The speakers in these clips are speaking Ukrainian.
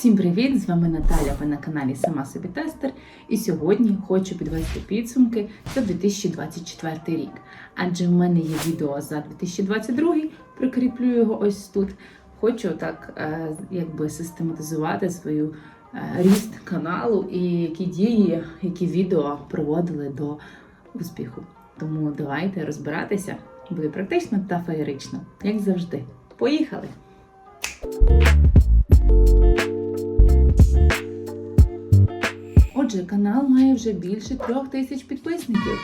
Всім привіт! З вами Наталя. Ви на каналі Сама собі тестер. І сьогодні хочу підвести підсумки за 2024 рік. Адже в мене є відео за 2022, прикріплю його ось тут. Хочу так е, якби систематизувати свою е, ріст каналу і які дії, які відео приводили до успіху. Тому давайте розбиратися. Буде практично та феєрично, як завжди. Поїхали! Отже, канал має вже більше трьох тисяч підписників.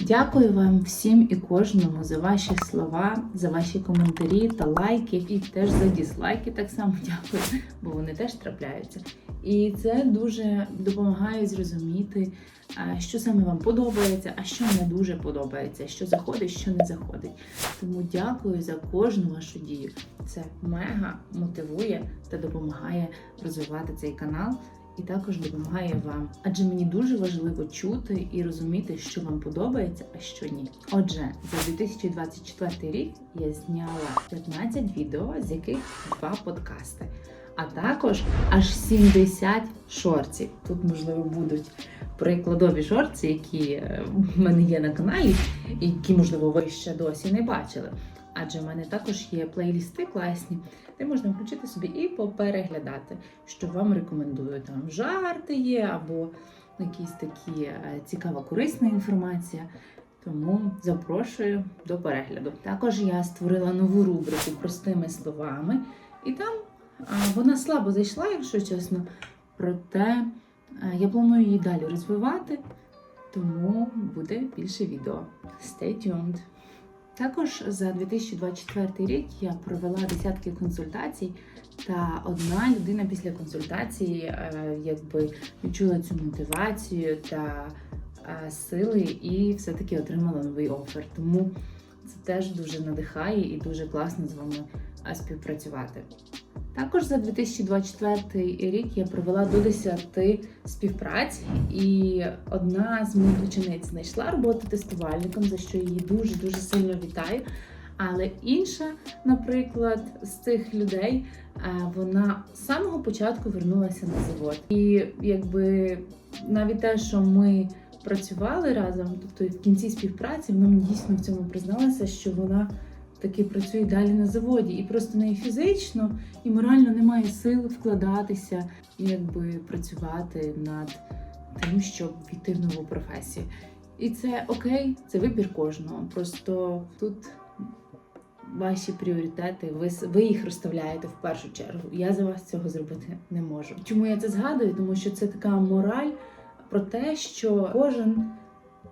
Дякую вам всім і кожному за ваші слова, за ваші коментарі та лайки, і теж за дізлайки так само дякую, бо вони теж трапляються. І це дуже допомагає зрозуміти, що саме вам подобається, а що не дуже подобається, що заходить, що не заходить. Тому дякую за кожну вашу дію. Це мега мотивує та допомагає розвивати цей канал і також допомагає вам. Адже мені дуже важливо чути і розуміти, що вам подобається, а що ні. Отже, за 2024 рік я зняла 15 відео, з яких два подкасти. А також аж 70 шортів. Тут, можливо, будуть прикладові шорти, які е, в мене є на каналі, які, можливо, ви ще досі не бачили. Адже в мене також є плейлісти класні, де можна включити собі і попереглядати, що вам рекомендую. Там жарти є або якісь такі е, цікава корисна інформація. Тому запрошую до перегляду. Також я створила нову рубрику простими словами, і там вона слабо зайшла, якщо чесно. Проте е, я планую її далі розвивати, тому буде більше відео. Stay tuned! Також за 2024 рік я провела десятки консультацій, та одна людина після консультації е, якби відчула цю мотивацію та е, сили і все-таки отримала новий офер. Тому це теж дуже надихає і дуже класно з вами співпрацювати. Також за 2024 рік я провела до 10 співпраць, і одна з моїх учениць знайшла роботу тестувальником, за що її дуже дуже сильно вітаю. Але інша, наприклад, з цих людей, вона з самого початку вернулася на завод. І якби навіть те, що ми працювали разом, тобто в кінці співпраці, вона мені дійсно в цьому призналася, що вона таки працює далі на заводі, і просто неї фізично і морально немає сил вкладатися, і якби працювати над тим, щоб війти в нову професію. І це окей, це вибір кожного. Просто тут ваші пріоритети, ви, ви їх розставляєте в першу чергу. Я за вас цього зробити не можу. Чому я це згадую? Тому що це така мораль про те, що кожен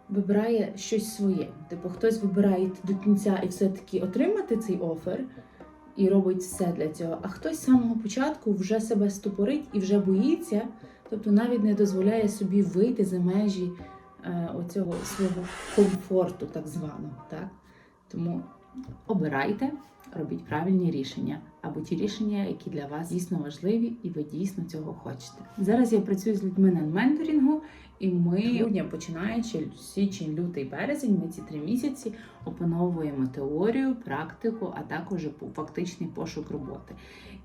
вибирає щось своє. Типу, хтось вибирає йти до кінця і все-таки отримати цей офер. І робить все для цього, а хтось з самого початку вже себе стопорить і вже боїться, тобто навіть не дозволяє собі вийти за межі е, оцього свого комфорту, так званого. Так? Тому обирайте, робіть правильні рішення або ті рішення, які для вас дійсно важливі, і ви дійсно цього хочете. Зараз я працюю з людьми на менторингу, і ми грудня, починаючи січень, лютий, березень, ми ці три місяці опановуємо теорію, практику, а також фактичний пошук роботи.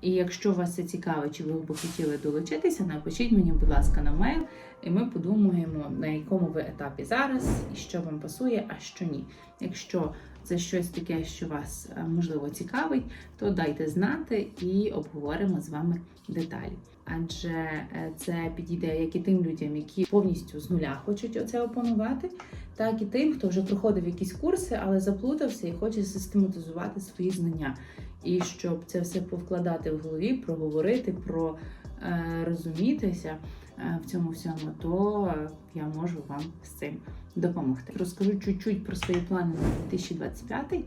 І якщо вас це цікавить, чи ви б хотіли долучитися, напишіть мені, будь ласка, на мейл, і ми подумаємо, на якому ви етапі зараз, і що вам пасує, а що ні. Якщо це щось таке, що вас е, можливо цікавить, то дайте знати і обговоримо з вами деталі. Адже е, це підійде як і тим людям, які повністю з нуля хочуть оце опанувати, так і тим, хто вже проходив якісь курси, але заплутався і хоче систематизувати свої знання. І щоб це все повкладати в голові, проговорити, про е, розумітися в цьому всьому, то е, я можу вам з цим допомогти. Розкажу чуть-чуть про свої плани на 2025.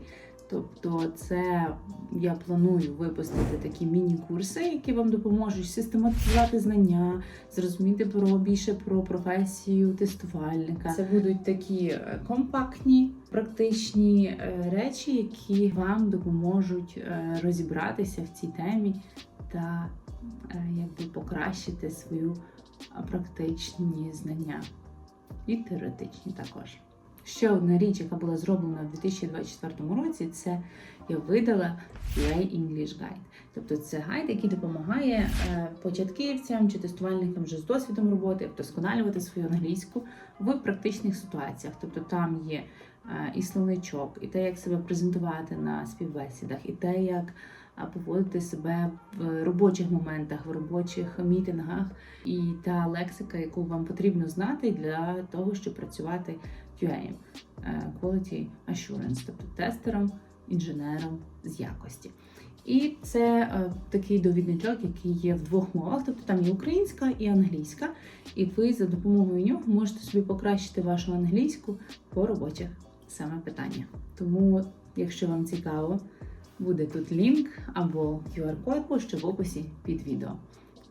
Тобто, це я планую випустити такі міні-курси, які вам допоможуть систематизувати знання, зрозуміти про більше про професію тестувальника. Це будуть такі е, компактні, практичні е, речі, які вам допоможуть е, розібратися в цій темі та е, якби покращити свою практичні знання і теоретичні також. Ще одна річ, яка була зроблена в 2024 році, це я видала QA English Guide. Тобто це гайд, який допомагає е, початківцям чи тестувальникам вже з досвідом роботи вдосконалювати свою англійську в практичних ситуаціях. Тобто там є е, і словничок, і те, як себе презентувати на співбесідах, і те, як поводити себе в робочих моментах, в робочих мітингах, і та лексика, яку вам потрібно знати для того, щоб працювати QA, е, Quality Assurance, тобто тестером, інженером з якості. І це е, такий довідничок, який є в двох мовах, тобто там є українська і англійська, і ви за допомогою нього можете собі покращити вашу англійську по робочих саме питаннях. Тому, якщо вам цікаво, буде тут лінк або QR-код, ще в описі під відео.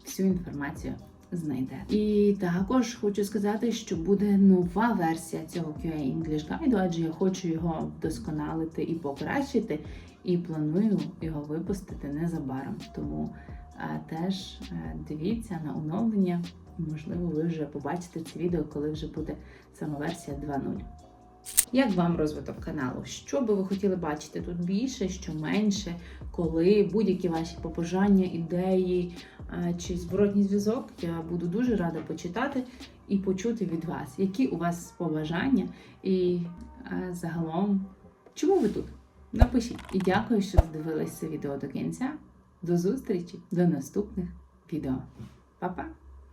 Всю інформацію знайдете. І також хочу сказати, що буде нова версія цього QA English Guide, адже я хочу його вдосконалити і покращити, і планую його випустити незабаром. Тому е, теж е, дивіться на оновлення. Можливо, ви вже побачите це відео, коли вже буде сама версія 2.0. Як вам розвиток каналу? Що би ви хотіли бачити тут більше, що менше, коли будь-які ваші побажання, ідеї е, чи зворотній зв'язок, я буду дуже рада почитати і почути від вас, які у вас побажання, і е, загалом, чому ви тут? Напишіть. І дякую, що дивились це відео до кінця. До зустрічі, до наступних відео. Па-па!